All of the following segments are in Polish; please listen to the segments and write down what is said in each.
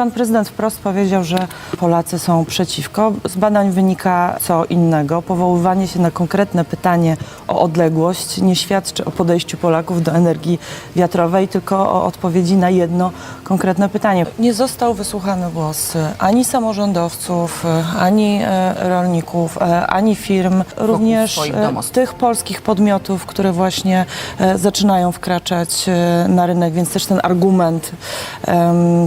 Pan prezydent wprost powiedział, że Polacy są przeciwko. Z badań wynika co innego. Powoływanie się na konkretne pytanie o odległość nie świadczy o podejściu Polaków do energii wiatrowej, tylko o odpowiedzi na jedno konkretne pytanie. Nie został wysłuchany głos ani samorządowców, ani e, rolników, e, ani firm, również e, tych polskich podmiotów, które właśnie zaczynają wkraczać na rynek, więc też ten argument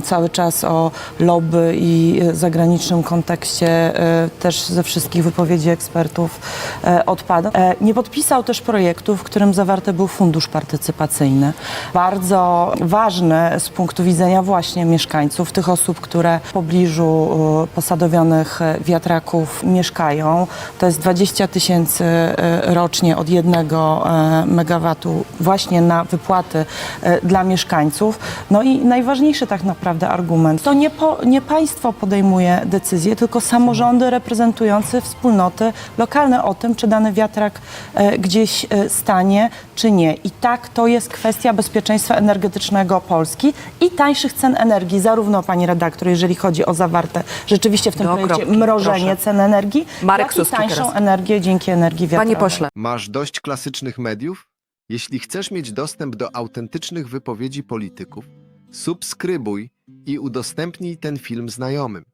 cały czas o lobby i e, zagranicznym kontekście e, też ze wszystkich wypowiedzi ekspertów e, odpada. E, Nie podpisał też projektu, w którym zawarty był fundusz partycypacyjny. Bardzo ważne z punktu widzenia właśnie mieszkańców, tych osób, które w pobliżu posadowionych wiatraków mieszkają. To jest 20 tysięcy rocznie od jednego megawatu właśnie na wypłaty dla mieszkańców. No i najważniejszy tak naprawdę argument, to nie, po, nie państwo podejmuje decyzje, tylko samorządy reprezentujące wspólnoty lokalne o tym, czy dany wiatrak e, gdzieś e, stanie, czy nie. I tak to jest kwestia bezpieczeństwa energetycznego Polski i tańszych cen energii, zarówno pani redaktor, jeżeli chodzi o zawarte rzeczywiście w tym Do projekcie kropki, mrożenie proszę. cen energii, Marek jak i Suski tańszą teraz. energię dzięki energii wiatrowej. Panie pośle, Masz dość klasycznych mediów? Jeśli chcesz mieć dostęp do autentycznych wypowiedzi polityków, subskrybuj i udostępnij ten film znajomym.